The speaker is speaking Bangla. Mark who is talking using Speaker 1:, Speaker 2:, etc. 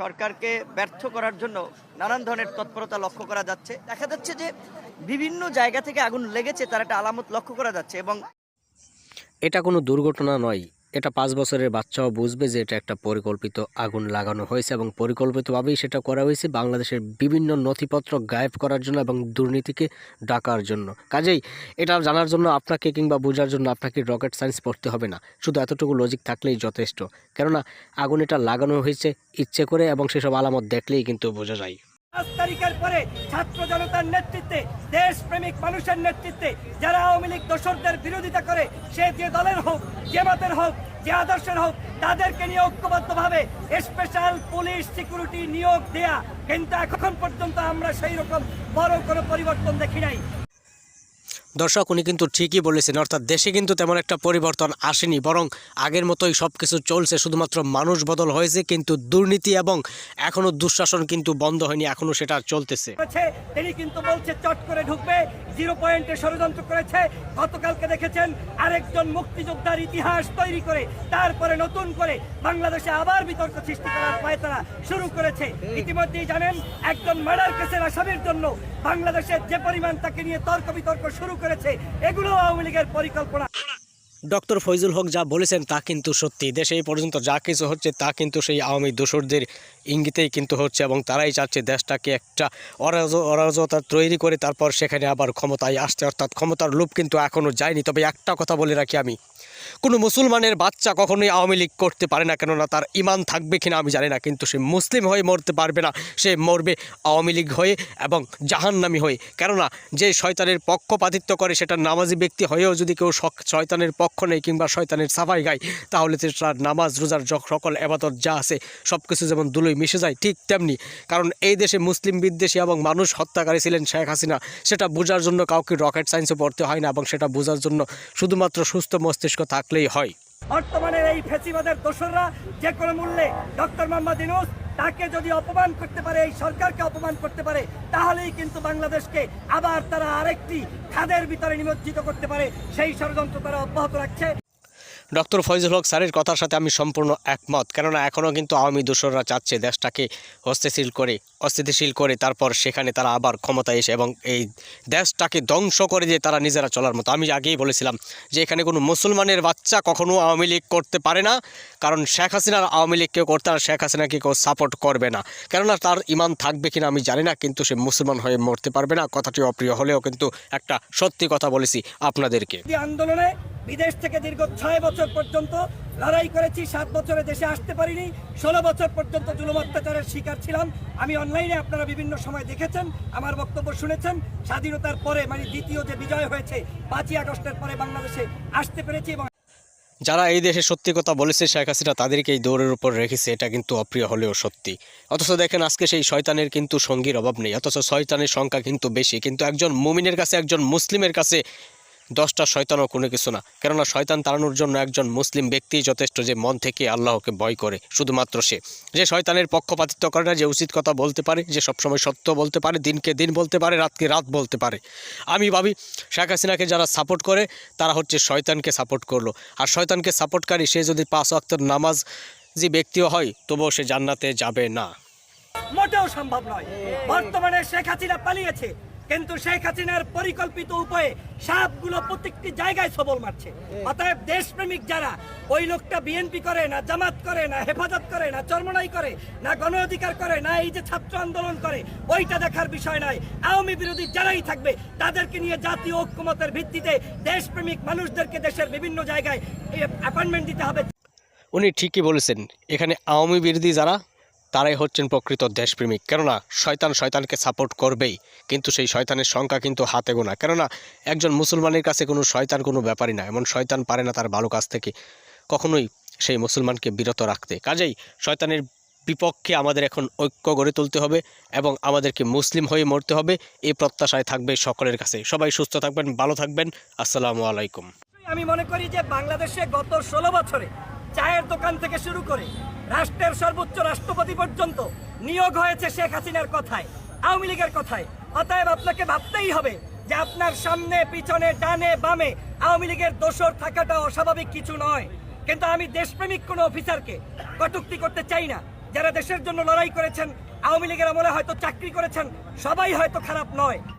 Speaker 1: সরকারকে ব্যর্থ করার জন্য নানান ধরনের তৎপরতা লক্ষ্য করা যাচ্ছে। দেখা যাচ্ছে যে বিভিন্ন জায়গা থেকে আগুন লেগেছে, তার একটা আলামত লক্ষ্য করা যাচ্ছে এবং
Speaker 2: এটা কোনো দুর্ঘটনা নয়। এটা পাঁচ বছরের বাচ্চাও বুঝবে যে এটা একটা পরিকল্পিত আগুন লাগানো হয়েছে এবং পরিকল্পিতভাবেই সেটা করা হয়েছে বাংলাদেশের বিভিন্ন নথিপত্র গায়েব করার জন্য এবং দুর্নীতিকে ডাকার জন্য। কাজেই এটা জানার জন্য আপনাকে কিংবা বোঝার জন্য আপনাকে রকেট সায়েন্স পড়তে হবে না। শুধু এতটুকু লজিক থাকলেই যথেষ্ট। কেননা আগুন এটা লাগানো হয়েছে ইচ্ছে করে এবং সেসব আলামত দেখলেই কিন্তু বোঝা যায়।
Speaker 3: পাঁচ তারিখের পরে ছাত্র জনতার নেতৃত্বে দেশ প্রেমিক মানুষের নেতৃত্বে, যারা আওয়ামী লীগ দোসরদের বিরোধিতা করে, সে যে দলের হোক, যে মতের হোক, যে আদর্শের হোক, তাদেরকে নিয়ে ঐক্যবদ্ধভাবে স্পেশাল পুলিশ সিকিউরিটি নিয়োগ দেয়া কিন্তু এখন পর্যন্ত আমরা সেই রকম বড় কোনো পরিবর্তন দেখি নাই।
Speaker 2: দর্শক, উনি কিন্তু ঠিকই বলেছেন, অর্থাৎ দেশে কিন্তু তেমন একটা পরিবর্তন আসেনি, বরং আগের মতোই সব কিছু চলছে, শুধুমাত্র মানুষ বদল হয়েছে, কিন্তু দুর্নীতি এবং এখনও দুঃশাসন কিন্তু বন্ধ হয়নি এখনও সেটা চলতেছে।
Speaker 3: তিনি কিন্তু বলছে, চট করে ঢুকবে, জিরো পয়েন্টে ষড়যন্ত্র করেছে, গতকালকে দেখেছেন আরেকজন মুক্তিযোদ্ধার ইতিহাস তৈরি করে, তারপরে নতুন করে বাংলাদেশে আবার বিতর্ক সৃষ্টি করার পায়তারা শুরু করেছে। ইতিমধ্যেই জানেন, একজন মার্ডার কেসের আসামির জন্য বাংলাদেশের যে পরিমাণ তাকে নিয়ে তর্ক বিতর্ক শুরু করেছে, এগুলো আওয়ামী লীগের পরিকল্পনা।
Speaker 2: ডক্টর ফৈজুল হক যা বলেছেন তা কিন্তু সত্যি। দেশে এই পর্যন্ত যা কিছু হচ্ছে তা কিন্তু সেই আওয়ামী দোসরদের ইঙ্গিতেই কিন্তু হচ্ছে এবং তারাই চাচ্ছে দেশটাকে একটা অরাজ অরাজতা তৈরি করে তারপর সেখানে আবার ক্ষমতায় আসতে। অর্থাৎ ক্ষমতার লোভ কিন্তু এখনও যায়নি। তবে একটা কথা বলে রাখি আমি। কোনো মুসলমানের বাচ্চা কখনোই আওয়ামী লীগ করতে পারে না, কেননা তার ইমান থাকবে কিনা আমি জানি না, কিন্তু সে মুসলিম হয়ে মরতে পারবে না। সে মরবে আওয়ামী লীগ হয়ে এবং জাহান্নামি হয়ে। কেননা যে শয়তানের পক্ষপাতিত্ব করে সেটা নামাজি ব্যক্তি হয়েও যদি কেউ শয়তানের পক্ষ নেই কিংবা শয়তানের সাফাই গায়, তাহলে তার নামাজ, রোজার সকল এবাদত যা আছে সব কিছু যেমন দুলোই মিশে যায়, ঠিক তেমনি। কারণ এই দেশে মুসলিম বিদ্বেষী এবং মানুষ হত্যাকারী ছিলেন শেখ হাসিনা। সেটা বোঝার জন্য কাউকে রকেট সায়েন্সে পড়তে হয় না এবং সেটা বোঝার জন্য শুধুমাত্র সুস্থ মস্তিষ্ক থাকলেই হয়।
Speaker 3: বর্তমানের এই ফেসিবাদের দোসররা যে কোনো মূল্যে ডক্টর মোহাম্মদ ইনুস তাকে যদি অপমান করতে পারে, এই সরকারকে অপমান করতে পারে, তাহলেই কিন্তু বাংলাদেশকে আবার তারা আরেকটি খাদের ভিতরে নিমজ্জিত করতে পারে। সেই ষড়যন্ত্র তারা অব্যাহত রাখছে।
Speaker 2: ডক্টর ফয়জুল হক স্যারের কথার সাথে আমি সম্পূর্ণ একমত। কেননা এখনও কিন্তু আওয়ামী দোসররা চাচ্ছে দেশটাকে অস্থিতিশীল করে অস্থিতিশীল করে, তারপর সেখানে তারা আবার ক্ষমতায় এসে এবং এই দেশটাকে ধ্বংস করে দিয়ে তারা নিজেরা চলার মতো। আমি আগেই বলেছিলাম যে এখানে কোনো মুসলমানের বাচ্চা কখনো আওয়ামী লীগ করতে পারে না, কারণ শেখ হাসিনার আওয়ামী লীগ কেউ করতে আর শেখ হাসিনাকে কেউ সাপোর্ট করবে না। কেননা তার ইমান থাকবে কিনা আমি জানি না, কিন্তু সে মুসলমান হয়ে মরতে পারবে না। কথাটি অপ্রিয় হলেও কিন্তু একটা সত্যি কথা বলেছি আপনাদেরকে।
Speaker 3: আন্দোলনে বিদেশ থেকে দীর্ঘ ছয় বছর পর্যন্ত লড়াই করেছি, সাত বছরে দেশে আসতে পারিনি, ষোলো বছর পর্যন্ত জুলুম অত্যাচারের শিকার ছিলাম। আমি অনলাইনে আপনারা বিভিন্ন সময় দেখেছেন, আমার বক্তব্য শুনেছেন। স্বাধীনতার পরে মানে দ্বিতীয় যে বিজয় হয়েছে, পাঁচই আগস্টের পরে বাংলাদেশে আসতে পেরেছি এবং
Speaker 2: যারা এই দেশে সত্যি কথা বলেছে, শেখ হাসিনা তাদেরকে এই দৌড়ের উপর রেখেছে, এটা কিন্তু অপ্রিয় হলেও সত্যি। অথচ দেখেন, আজকে সেই শয়তানের কিন্তু সঙ্গীর অভাব নেই, অথচ শয়তানের সংখ্যা কিন্তু বেশি। কিন্তু একজন মুমিনের কাছে, একজন মুসলিমের কাছে দশটা শয়তানও কোনো কিছু না। কেননা শয়তান তাড়ানোর জন্য একজন মুসলিম ব্যক্তিই যথেষ্ট যে মন থেকে আল্লাহকে ভয় করে, শুধুমাত্র সে। যে শয়তানের পক্ষপাতিত্ব করে না, যে উচিত কথা বলতে পারে, যে সবসময় সত্য বলতে পারে, দিনকে দিন বলতে পারে, রাতকে রাত বলতে পারে। আমি ভাবি, শেখ হাসিনাকে যারা সাপোর্ট করে, তারা হচ্ছে শয়তানকে সাপোর্ট করল। আর শয়তানকে সাপোর্টকারী সে যদি পাঁচ অক্তর নামাজ যে ব্যক্তিও হয়, তবুও সে জান্নাতে যাবে না।
Speaker 3: মোটেও সম্ভব নয়। বর্তমানে শেখ হাসিনা পালিয়েছে। কিন্তু শেখ হাসিনার পরিকল্পিত উপায়ে সাপগুলো প্রত্যেকটি জায়গায় সবল মারছে। অতএব দেশপ্রেমিক যারা ওই লোকটা বিএনপি করে না জামাত করে না হেফাজত করে না চরমনাই করে না গণ অধিকার করে না এই যে ছাত্র আন্দোলন করে ওইটা দেখার বিষয় নয়। আওয়ামী বিরোধী যারাই থাকবে তাদেরকে নিয়ে জাতীয় ঐক্যমতের ভিত্তিতে দেশপ্রেমিক মানুষদেরকে দেশের বিভিন্ন জায়গায় অ্যাপয়েন্টমেন্ট দিতে হবে।
Speaker 2: উনি ঠিকই বলেছেন। এখানে আওয়ামী বিরোধী যারা তারাই হচ্ছেন প্রকৃত দেশপ্রেমিক। কেননা, শয়তান শয়তানকে সাপোর্ট করবেই, কিন্তু সেই শয়তানের সংখ্যা কিন্তু হাতে গোনা। কেননা, একজন মুসলমানের কাছে কোনো শয়তান কোনো ব্যাপারই না, এমন শয়তান পারে না তার ভালো কাজ থেকে। কখনোই সেই মুসলমানকে বিরত রাখতে। কাজেই শয়তানের বিপক্ষে আমাদের এখন ঐক্য গড়ে তুলতে হবে এবং আমাদেরকে মুসলিম হয়ে মরতে হবে, এই প্রত্যাশায় থাকবে সকলের কাছে। সবাই সুস্থ থাকবেন, ভালো থাকবেন। আসসালামু আলাইকুম।
Speaker 3: আমি মনে করি যে বাংলাদেশে গত ষোলো বছরে চায়ের দোকান থেকে শুরু করে রাষ্ট্রের সর্বোচ্চ রাষ্ট্রপতি পর্যন্ত নিয়োগ হয়েছে শেখ হাসিনার কথায়, আওয়ামী লীগের কথায়। অতএব আপনাকে ভাবতেই হবে যে আপনার সামনে, পিছনে, ডানে, বামে আওয়ামী লীগের দোষর থাকাটা অস্বাভাবিক কিছু নয়। কিন্তু আমি দেশপ্রেমিক কোনো অফিসারকে কটুক্তি করতে চাই না। যারা দেশের জন্য লড়াই করেছেন, আওয়ামী লীগের আমলে হয়তো চাকরি করেছেন, সবাই হয়তো খারাপ নয়।